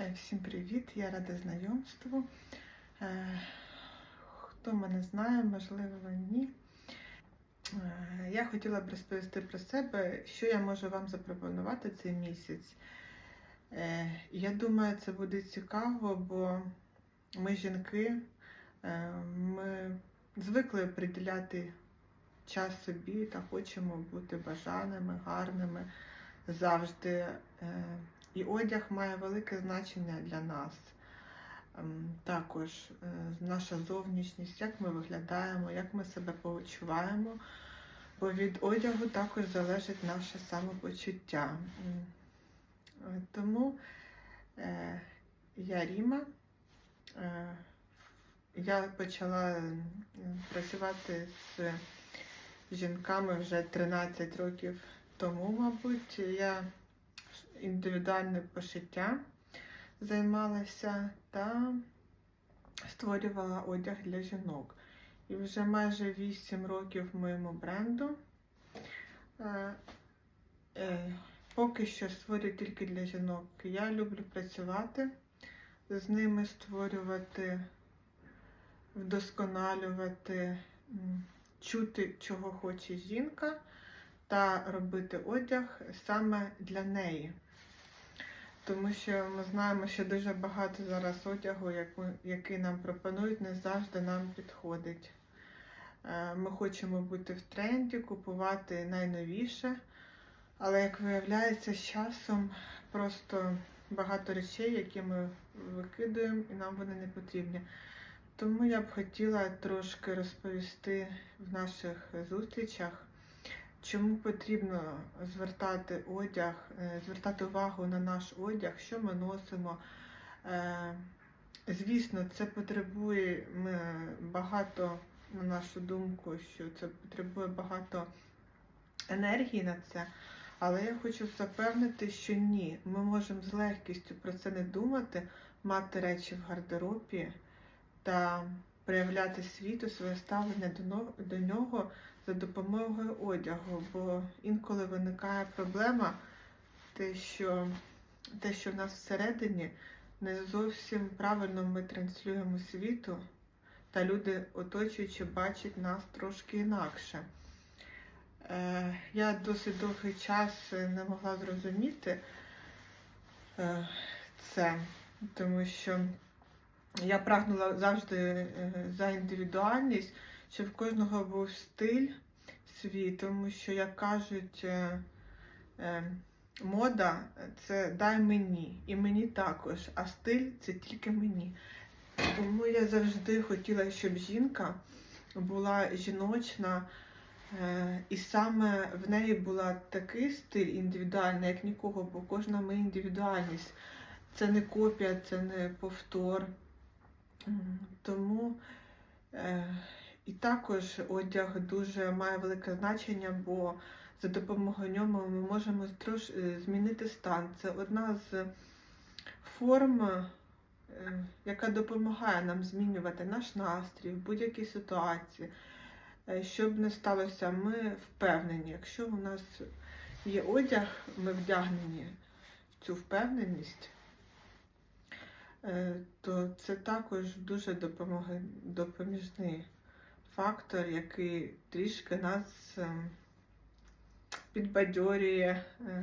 Е, Всім привіт! Я рада знайомству. Е, Хто мене знає, можливо, ні. Е, Я хотіла б розповісти про себе, що я можу вам запропонувати цей місяць. Я думаю, це буде цікаво, бо ми жінки, ми звикли приділяти час собі та хочемо бути бажаними, гарними завжди. І одяг має велике значення для нас. Ем, Також е, наша зовнішність, як ми виглядаємо, як ми себе почуваємо. Бо від одягу також залежить наше самопочуття. Е, Тому е, я Ріма. Я почала працювати з жінками вже 13 років тому, мабуть. Я індивідуальне пошиття займалася та створювала одяг для жінок. І вже майже 8 років моєму бренду. Е, е, Поки що створюю тільки для жінок. Я люблю працювати з ними, створювати, вдосконалювати, чути, чого хоче жінка, та робити одяг саме для неї. Тому що ми знаємо, що дуже багато зараз одягу, який нам пропонують, не завжди нам підходить. Е, Ми хочемо бути в тренді, купувати найновіше, але як виявляється, з часом просто багато речей, які ми викидуємо, і нам вони не потрібні. Тому я б хотіла трошки розповісти в наших зустрічах, чому потрібно звертати одяг, е, звертати увагу на наш одяг, що ми носимо. Е, Звісно, це потребує багато, на нашу думку, що це потребує багато енергії на це. Але я хочу запевнити, що ні, ми можемо з легкістю про це не думати, мати речі в гардеробі та проявляти світу своє ставлення до нього за допомогою одягу. Бо інколи виникає проблема, те, що, те, що в нас всередині не зовсім правильно ми транслюємо світу, та люди, оточуючи, бачать нас трошки інакше. Е, Я досить довгий час не могла зрозуміти е, це, тому що я прагнула завжди е, за індивідуальність, щоб в кожного був стиль свій, тому що, як кажуть, е, е, мода це дай мені, і мені також, а стиль це тільки мені. Тому я завжди хотіла, щоб жінка була жіночна, і саме в неї була такий стиль індивідуальний, як нікого, бо кожна моя індивідуальність. Це не копія, це не повтор. Тому е, і також одяг дуже має велике значення, бо за допомогою нього ми можемо е, змінити стан. Це одна з форм, е, яка допомагає нам змінювати наш настрій в будь-якій ситуації. Е, Що не сталося, ми впевнені. Якщо у нас є одяг, ми вдягнені в цю впевненість, то це також дуже допоміжний фактор, який трішки нас ем, підбадьорює. Е,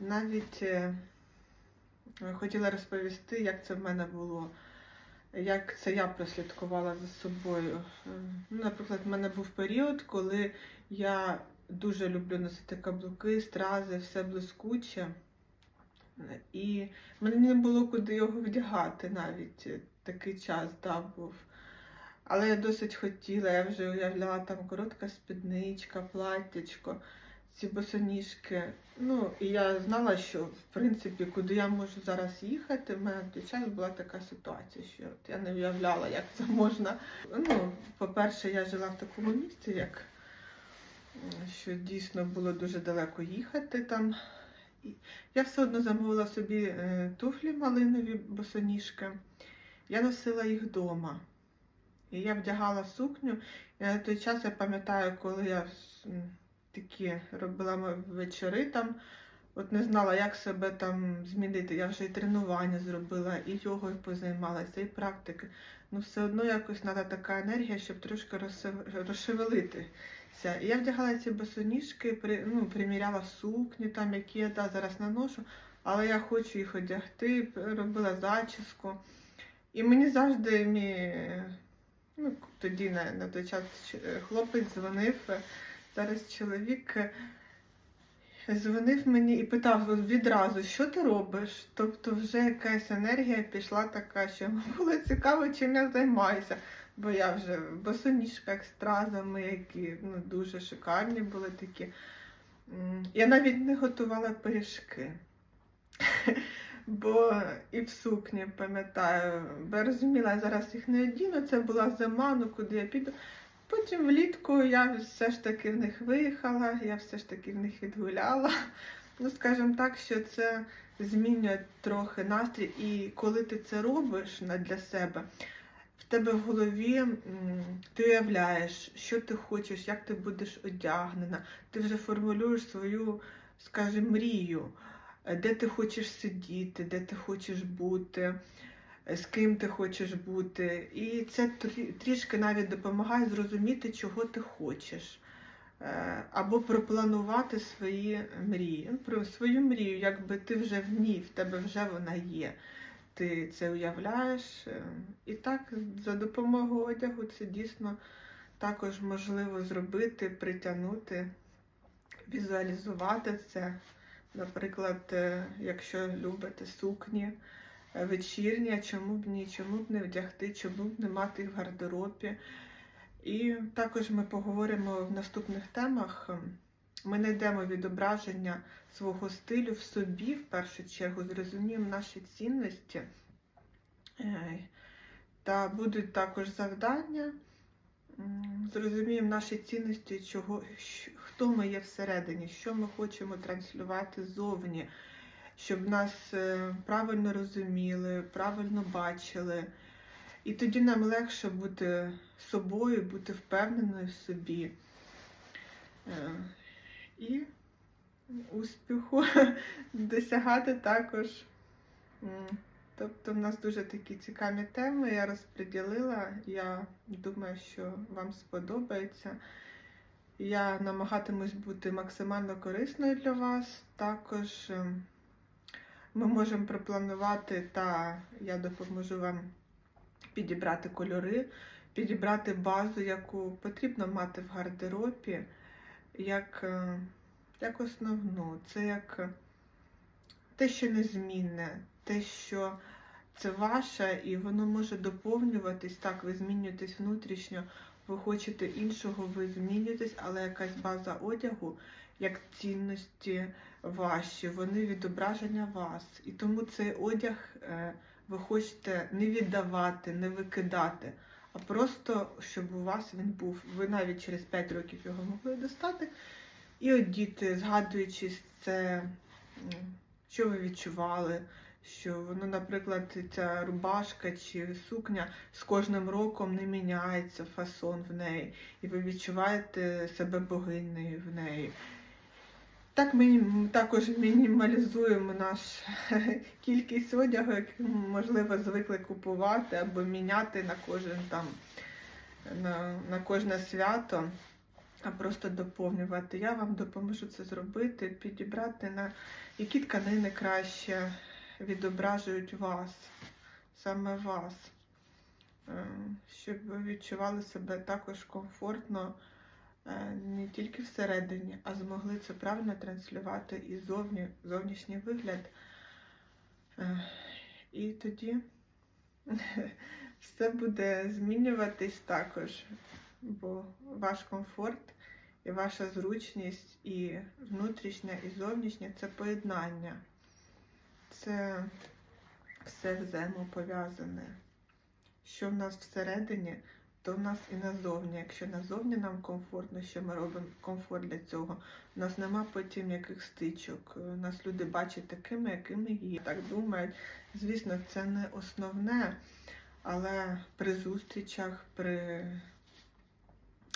Навіть е, хотіла розповісти, як це в мене було, як це я прослідкувала за собою. Е, Ну, наприклад, в мене був період, коли я дуже люблю носити каблуки, стрази, все блискуче. І мені не було куди його вдягати навіть. Е, Такий час да, був. Але я досить хотіла, я вже уявляла там коротка спідничка, платтячко, ці босоніжки. Ну, і я знала, що в принципі, куди я можу зараз їхати, в мене в той час була така ситуація, що от я не уявляла, як це можна. Ну, по-перше, я жила в такому місці, як що дійсно було дуже далеко їхати там. Я все одно замовила собі е, туфлі малинові босоніжки. Я носила їх вдома. І я вдягала сукню. І на той час я пам'ятаю, коли я такі робила вечори там от не знала, як себе там змінити. Я вже і тренування зробила, і йогою позаймалася, і практики. Ну, все одно якось треба така енергія, щоб трошки. І я вдягала ці босоніжки, при, ну, приміряла сукні, там, які я да, зараз наношу, але я хочу їх одягти, робила зачіску. І мені завжди мій, ну, тоді на, на той час хлопець дзвонив, зараз чоловік. Дзвонив мені і питав відразу, що ти робиш? Тобто вже якась енергія пішла така, що було цікаво, чим я займаюся. Бо я вже в босоніжках з стразами, які ну, дуже шикарні були такі. Я навіть не готувала пиріжки. Бо і в сукні, пам'ятаю, бо я розуміла, я зараз їх не одіну, це була зима, ну куди я піду. Потім влітку я все ж таки в них виїхала, я все ж таки в них відгуляла. Ну, скажімо так, що це змінює трохи настрій, і коли ти це робиш для себе, тебе в голові ти уявляєш, що ти хочеш, як ти будеш одягнена, ти вже формулюєш свою, скажімо, мрію, де ти хочеш сидіти, де ти хочеш бути з ким ти хочеш бути. І це трішки навіть допомагає зрозуміти, чого ти хочеш. Е, Або пропланувати свої мрії. Ну, Про свою мрію, якби ти вже в ній, в тебе вже вона є. Ти це уявляєш. е, І так, за допомогою одягу це дійсно також можливо зробити, притягнути, візуалізувати це. Наприклад, е, якщо любите сукні, е, вечірні, чому б ні, чому б не вдягти, чому б не мати в гардеробі. І також ми поговоримо в наступних темах. Ми знайдемо відображення свого стилю в собі, в першу чергу, зрозуміємо наші цінності. Е, Та будуть також завдання. Зрозуміємо наші цінності, чого, хто ми є всередині, що ми хочемо транслювати ззовні, щоб нас е, правильно розуміли, правильно бачили. І тоді нам легше бути собою, бути впевненою в собі. І успіху досягати також. Тобто в нас дуже такі цікаві теми. Я розподілила. Я думаю, що вам сподобається. Я намагатимусь бути максимально корисною для вас. Також ем, ми можемо пропланувати, та я допоможу вам підібрати кольори, підібрати базу, яку потрібно мати в гардеробі, як, е, як основну. Це як е, те, що незмінне, те, що це ваше, і воно може доповнюватись. Так, ви змінюєтесь внутрішньо, ви хочете іншого, ви змінюєтесь, але якась база одягу, як цінності ваші, вони відображення вас. І тому цей одяг е, ви хочете не віддавати, не викидати, а просто щоб у вас він був. Ви навіть через 5 років його могли достати і одіти, згадуючи це, що ви відчували. Що воно, наприклад, ця рубашка чи сукня з кожним роком не міняється фасон в неї, і ви відчуваєте себе богинею в неї. Так ми також мінімалізуємо наш кількість одягу, який можливо, звикли купувати або міняти на кожен там на, на кожне свято, а просто доповнювати. Я вам допоможу це зробити, підібрати на які тканини краще відображують вас, саме вас, Е, щоб ви відчували себе також комфортно е, не тільки всередині, а змогли це правильно транслювати і зовні, зовнішній вигляд. Е, І тоді все буде змінюватись також, бо ваш комфорт і ваша зручність, і внутрішня, і зовнішня це поєднання. Це все взаємопов'язане. Що в нас всередині, то в нас і назовні. Якщо назовні нам комфортно, що ми робимо комфорт для цього, у нас нема потім яких стичок. Нас люди бачать такими, якими є. Так думають. Звісно, це не основне, але при зустрічах, при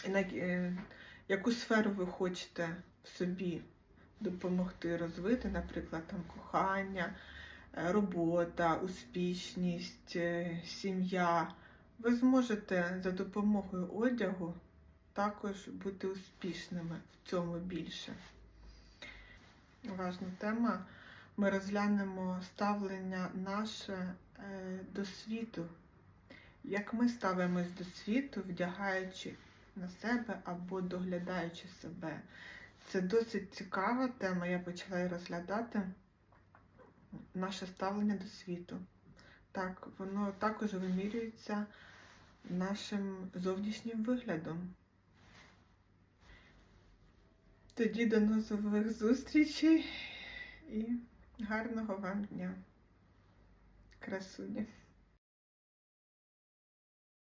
е, яку сферу ви хочете в собі допомогти розвити, наприклад, там кохання, е, робота, успішність, е, сім'я, ви зможете за допомогою одягу також бути успішними в цьому більше. Важна тема. Ми розглянемо ставлення наше е, до світу. Як ми ставимось до світу, вдягаючи на себе або доглядаючи себе. Це досить цікава тема, я почала її розглядати. Наше ставлення до світу. Так, воно також вимірюється нашим зовнішнім виглядом. Тоді до нових зустрічей і гарного вам дня. Красуні.